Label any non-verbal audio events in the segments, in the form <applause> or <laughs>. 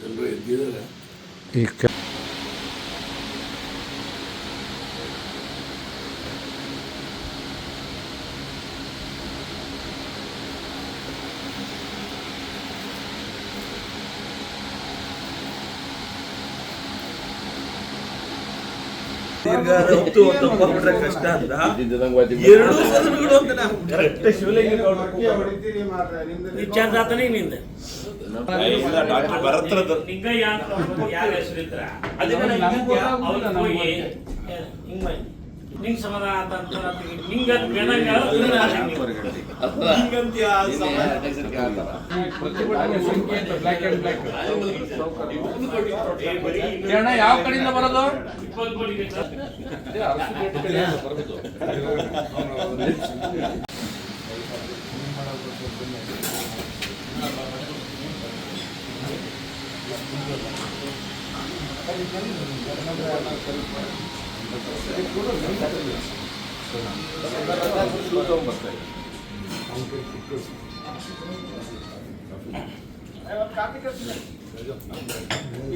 ಈ ಎದ್ದಿದ್ದಾರೆ. ಈ ತಪ್ಪಾಗ್ಬಿಟ್ರೆ ಕಷ್ಟ ಅಂತ. ಎರಡು ಸದನಗಳು ಅಂತ ವಿಚಾರದಾತನೇ ನಿಂದ. ಇಲ್ಲ ಡಾಕ್ಟರ್ ಭರತ್ರದ್ದು ನಿಂಗಯ್ಯ ಅಂತ ಯಾರ್ ಹೆಸರಿದ್ರ? ಅದನ್ನ ನಂಗೆ ಅವ್ರಿಗೆ ಹೋಗಿ ಹಿಂಗ್ ಮಾಡಿ. ನಿಂಗ್ ಸಮಾಧಾನ ಅಂತ ನಿಂಗ ಯಾವ ಕಡೆಯಿಂದ ಬರೋದು? ಇಪ್ಪತ್ತು ಕೋಟಿ <laughs>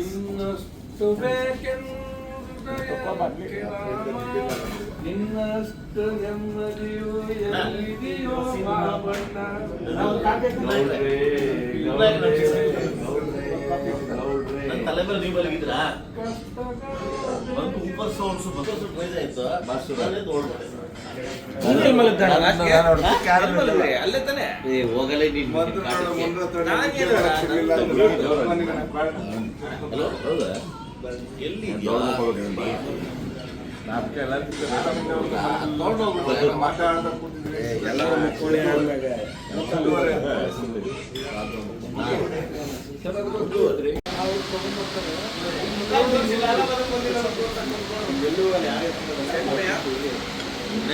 ಇನ್ನಷ್ಟು ಬೇಕೆಂದಯಕ್ಕೆ ರಾಮ, ನಿನ್ನಷ್ಟು ನೆಮ್ಮದಿಯು ಎಲ್ಲಿದೆಯೋ ಮಾವಣ್ಣ. ಗೌಡ್ರೇ, ಗೌಡ್ರೇ, ಗೌಡ್ರೇ, ನನ್ನ ತಲೆ ಮೇಲೆ ನೀವು ಮಲಗಿದ್ರಾ ಬಂದು ಉಪ್ಪರ್ ಸೌಂಡ್ಸು ಆಯ್ತು. ಬಸ್ ಅಲ್ಲೇ ತಾನೆ? ಏ ಹೋಗಲೇ ನೀನು ಹಲೋ ಹೌದಾ? ಎಲ್ಲಿ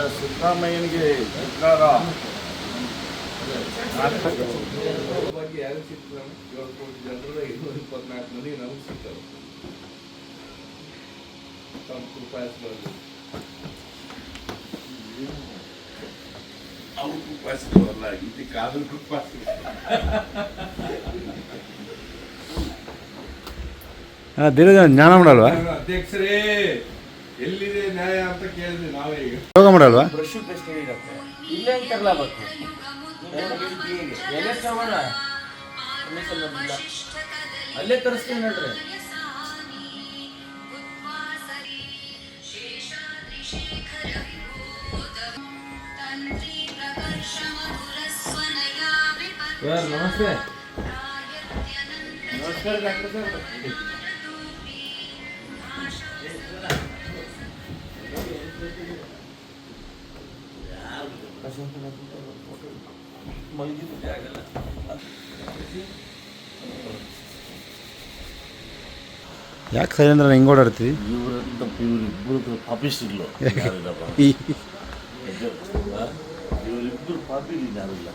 ಬಂದ ಸಿದ್ದರಾಮಯ್ಯನಿಗೆ ಸರ್ಕಾರ ಬಗ್ಗೆ ಯಾರು? ಏಳು ಕೋಟಿ ಜನರು ಇನ್ನೂರ ಇಪ್ಪತ್ನಾಲ್ಕು ಮಂದಿ ನಮ್ಗೆ ಸಿಗ್ತಾರೆ ಕೃಪಾಯಿಸ್ಬಾರ್ದು ಅವ್ರು ಕುಪ್ಪಾಸಿದವಲ್ಲ ಇದಕ್ಕೆ ಕಾದು ಕುಪ್ಪಾಸಿ ದಿನ ಜ್ಞಾನ ಮಾಡಲ್ವಾ ಅಧ್ಯಕ್ಷರೇ ಎಲ್ಲಿದೆ ನ್ಯಾಯ ಅಂತ ಕೇಳಿದ್ವಿ ನಾವೇ ಈಗ. ಯೋಗ ಮಾಡಲ್ವಾ? ಬ್ರಷ್ ಪೇಸ್ಟ್ ಇಲ್ಲೇ ಅಂತಾರಲ್ಲ ಬರ್ತು ಎಲೆ ತಗೋಣ ಅಲ್ಲೇ ತರಿಸ್ತೀನಿ ನೋಡ್ರಿ. ಸರ್ ನಮಸ್ತೆ. ನಮಸ್ಕಾರ ಡಾಕ್ಟರ್ ಸರ್. ಯಾಕೆ ಸೈಲೇಂದ್ರ ಹೆಂಗೆ ಓಡಾಡ್ತೀವಿ? ಇವರಂತ ಇವರಿಬ್ಬರು ಪಾಪಿಸ್ಟಿಗಳು ಈ ಇವರಿಬ್ಬರು ಪಾಪಿ ಯಾರಿಲ್ಲ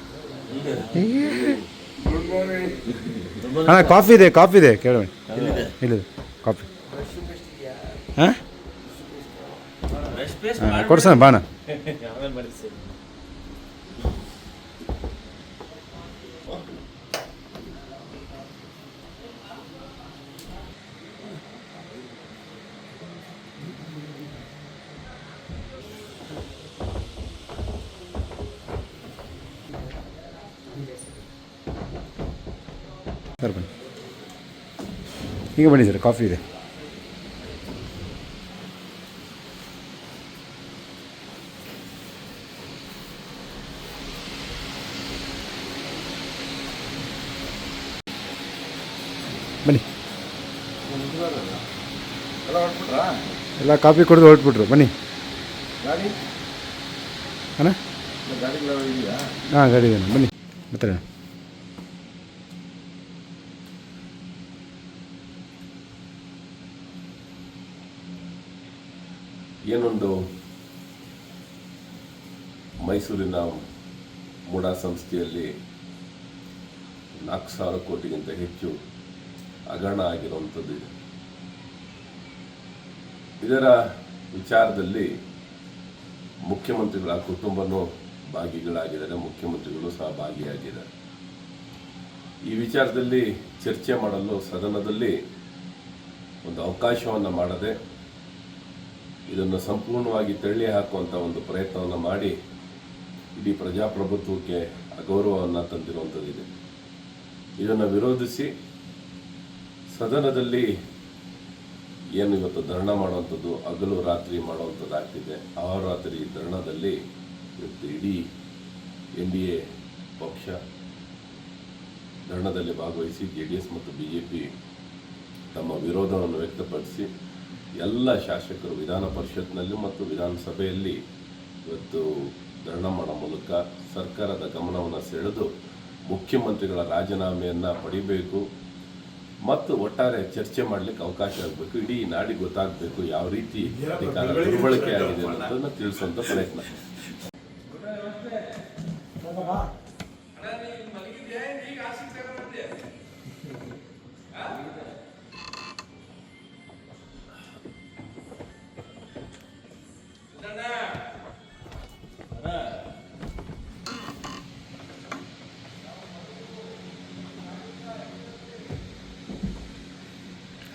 ಅಣ್ಣ ಕಾಫಿ ಇದೆ ಕಾಫಿ ಇದೆ ಕೇಳೋಣ. ಇಲ್ಲ ಇಲ್ಲಿದೆ ಕಾಫಿ. ಹಾಂ? Ah, acuérdense de Pana. ಹೀಗೆ ಬಂದಿದ್ದಾರೆ ಕಾಫಿ ಇದೆ ಬನ್ನಿ. ಎಲ್ಲ ಕಾಫಿ ಕುಡಿದು ಹೊರಟ್ಬಿಟ್ರು. ಬನ್ನಿ. ಅಣ್ಣ? ಹಾಂ ಗಾಡಿ ಇದೆ ಬನ್ನಿ. ಮತ್ತೆ ಏನೊಂದು ಮೈಸೂರಿನ ಮೂಡಾ ಸಂಸ್ಥೆಯಲ್ಲಿ ನಾಲ್ಕು ಸಾವಿರ ಕೋಟಿಗಿಂತ ಹೆಚ್ಚು ಹಗರಣ ಆಗಿರುವಂಥದ್ದು ಇದೆ. ಇದರ ವಿಚಾರದಲ್ಲಿ ಮುಖ್ಯಮಂತ್ರಿಗಳ ಕುಟುಂಬನೂ ಭಾಗಿಗಳಾಗಿದ್ದಾರೆ, ಮುಖ್ಯಮಂತ್ರಿಗಳು ಸಹ ಭಾಗಿಯಾಗಿದ್ದಾರೆ. ಈ ವಿಚಾರದಲ್ಲಿ ಚರ್ಚೆ ಮಾಡಲು ಸದನದಲ್ಲಿ ಒಂದು ಅವಕಾಶವನ್ನು ಮಾಡದೆ ಇದನ್ನು ಸಂಪೂರ್ಣವಾಗಿ ತಳ್ಳಿ ಹಾಕುವಂಥ ಒಂದು ಪ್ರಯತ್ನವನ್ನು ಮಾಡಿ ಇಡೀ ಪ್ರಜಾಪ್ರಭುತ್ವಕ್ಕೆ ಅಗೌರವವನ್ನು ತಂದಿರುವಂಥದ್ದಿದೆ. ಇದನ್ನು ವಿರೋಧಿಸಿ ಸದನದಲ್ಲಿ ಏನು ಇವತ್ತು ಧರಣ ಮಾಡುವಂಥದ್ದು, ಹಗಲು ರಾತ್ರಿ ಮಾಡುವಂಥದ್ದಾಗ್ತಿದೆ ರಾತ್ರಿ ಧರಣದಲ್ಲಿ ಇವತ್ತು ಇಡೀ ಎನ್ ಡಿ ಎ ಪಕ್ಷ ಧರಣದಲ್ಲಿ ಭಾಗವಹಿಸಿ ಜೆ ಡಿ ಎಸ್ ಮತ್ತು ಬಿ ಜೆ ಪಿ ತಮ್ಮ ವಿರೋಧವನ್ನು ವ್ಯಕ್ತಪಡಿಸಿ ಎಲ್ಲ ಶಾಸಕರು ವಿಧಾನ ಪರಿಷತ್ನಲ್ಲಿ ಮತ್ತು ವಿಧಾನಸಭೆಯಲ್ಲಿ ಇವತ್ತು ಧರಣ ಮಾಡೋ ಮೂಲಕ ಸರ್ಕಾರದ ಗಮನವನ್ನು ಸೆಳೆದು ಮುಖ್ಯಮಂತ್ರಿಗಳ ರಾಜೀನಾಮೆಯನ್ನು ಪಡಿಬೇಕು. ಮತ್ತು ಒಟ್ಟಾರೆ ಚರ್ಚೆ ಮಾಡಲಿಕ್ಕೆ ಅವಕಾಶ ಆಗಬೇಕು. ಇಡೀ ನಾಡಿಗೆ ಗೊತ್ತಾಗಬೇಕು ಯಾವ ರೀತಿ ಅಧಿಕಾರ ದುರ್ಬಳಕೆ ಆಗಿದೆ ಅನ್ನೋದನ್ನು ತಿಳಿಸುವಂಥ ಪ್ರಯತ್ನ.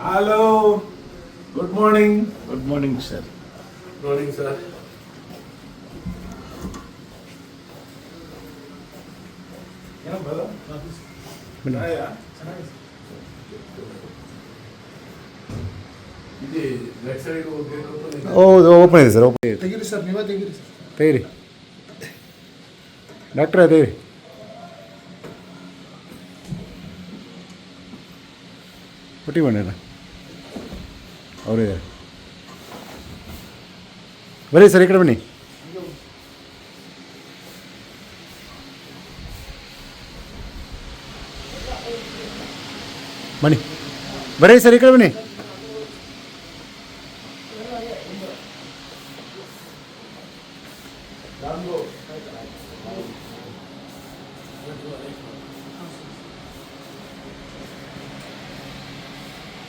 Hello good morning good morning sir morning sir ಬನ್ನಿ ಇದೆ ಲೆಫ್ಟ್ ಸೈಡ್ ಹೋಗ್ಬೇಕು ಹೌದು ಓಪನ್ ಇದೆ. ಸರ್ ಓಪನ್ ಇದೆ ತೆಗೀರಿ ಸರ್ ನೀವೇ ತೆಗೀರಿ ಸರ್ ತೆಗೀರಿ. ಡಾಕ್ಟ್ರೇ ತೆಗೀರಿ? ಪುಟ್ಟಿ ಬಣ್ಣ ಅವರೇ ಬನ್ನಿ ಸರ್ ಈ ಕಡೆ ಬನ್ನಿ ಬನ್ನಿ ಬರೀ ಸರ್ ಈ ಕಡೆ ಬನ್ನಿ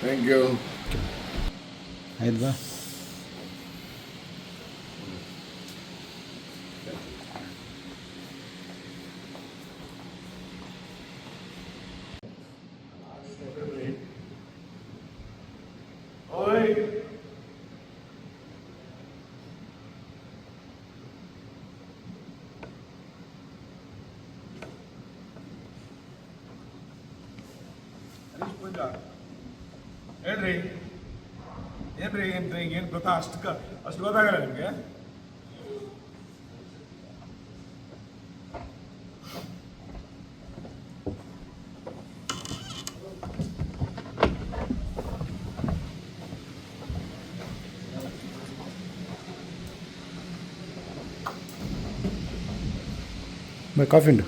ಥ್ಯಾಂಕ್ ಯು ಆಯ್ತು ಬಾ ಓಯ್ ಹೇಳ್ರಿ ಏನ್ರಿ ಏನ್ರಿ ಏನು ಗೊತ್ತಾ ಅಷ್ಟು ಕ ಅಷ್ಟು ಗೊತ್ತಾಗಲ್ಲ ನಿಮಗೆ ಕಾಫಿ ಉಂಟು